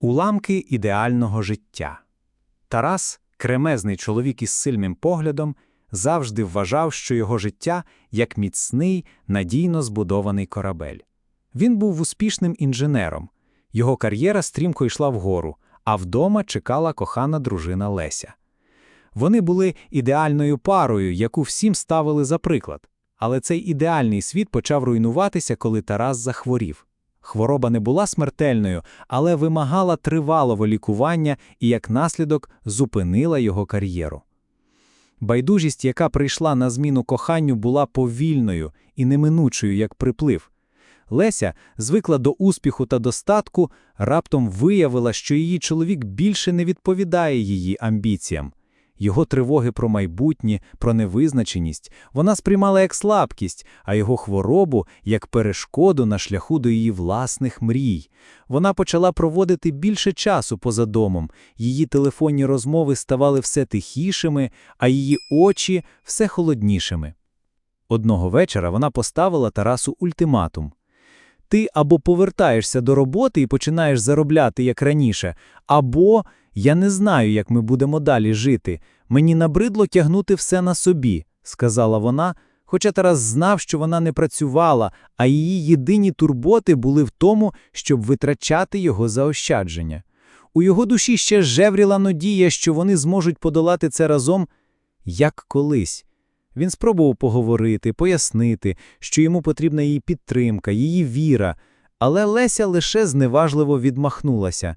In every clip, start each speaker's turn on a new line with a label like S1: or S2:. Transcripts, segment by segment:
S1: Уламки ідеального життя. Тарас, кремезний чоловік із сильним поглядом, завжди вважав, що його життя як міцний, надійно збудований корабель. Він був успішним інженером. Його кар'єра стрімко йшла вгору, а вдома чекала кохана дружина Леся. Вони були ідеальною парою, яку всім ставили за приклад. Але цей ідеальний світ почав руйнуватися, коли Тарас захворів. Хвороба не була смертельною, але вимагала тривалого лікування і, як наслідок, зупинила його кар'єру. Байдужість, яка прийшла на зміну коханню, була повільною і неминучою, як приплив. Леся, звикла до успіху та достатку, раптом виявила, що її чоловік більше не відповідає її амбіціям. Його тривоги про майбутнє, про невизначеність вона сприймала як слабкість, а його хворобу як перешкоду на шляху до її власних мрій. Вона почала проводити більше часу поза домом, її телефонні розмови ставали все тихішими, а її очі все холоднішими. Одного вечора вона поставила Тарасу ультиматум. Ти або повертаєшся до роботи і починаєш заробляти як раніше, або я не знаю, як ми будемо далі жити. Мені набридло тягнути все на собі, сказала вона, хоча Тарас знав, що вона не працювала, а її єдині турботи були в тому, щоб витрачати його заощадження. У його душі ще жевріла надія, що вони зможуть подолати це разом, як колись. Він спробував поговорити, пояснити, що йому потрібна її підтримка, її віра, але Леся лише зневажливо відмахнулася.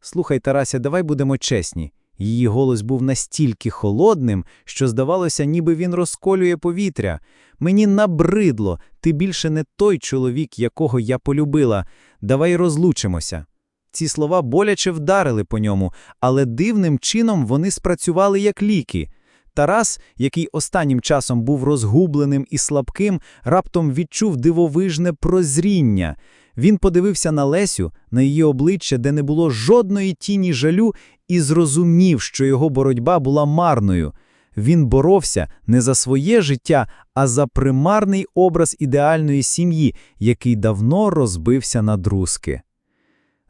S1: Слухай, Тарася, давай будемо чесні. Її голос був настільки холодним, що здавалося, ніби він розколює повітря. Мені набридло, ти більше не той чоловік, якого я полюбила. Давай розлучимося. Ці слова боляче вдарили по ньому, але дивним чином вони спрацювали як ліки. Тарас, який останнім часом був розгубленим і слабким, раптом відчув дивовижне прозріння. Він подивився на Лесю, на її обличчя, де не було жодної тіні жалю, і зрозумів, що його боротьба була марною. Він боровся не за своє життя, а за примарний образ ідеальної сім'ї, який давно розбився на друзки.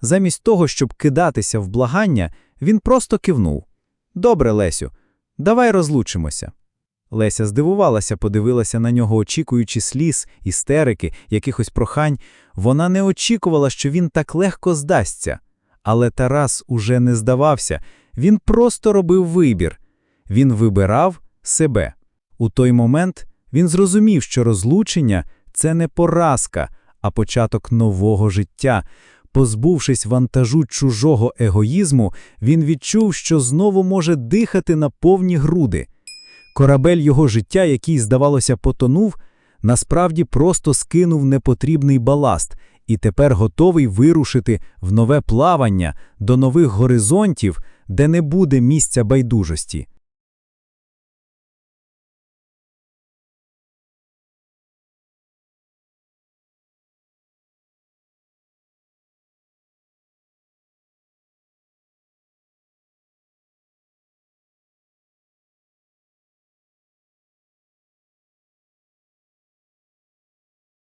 S1: Замість того, щоб кидатися в благання, він просто кивнув. Добре, Лесю, давай розлучимося. Леся здивувалася, подивилася на нього, очікуючи сліз, істерики, якихось прохань. Вона не очікувала, що він так легко здасться. Але Тарас уже не здавався, він просто робив вибір. Він вибирав себе. У той момент він зрозумів, що розлучення це не поразка, а початок нового життя. Позбувшись вантажу чужого егоїзму, він відчув, що знову може дихати на повні груди. Корабель його життя, який, здавалося, потонув, насправді просто скинув непотрібний баласт і тепер готовий вирушити в нове плавання до нових горизонтів, де не буде місця байдужості.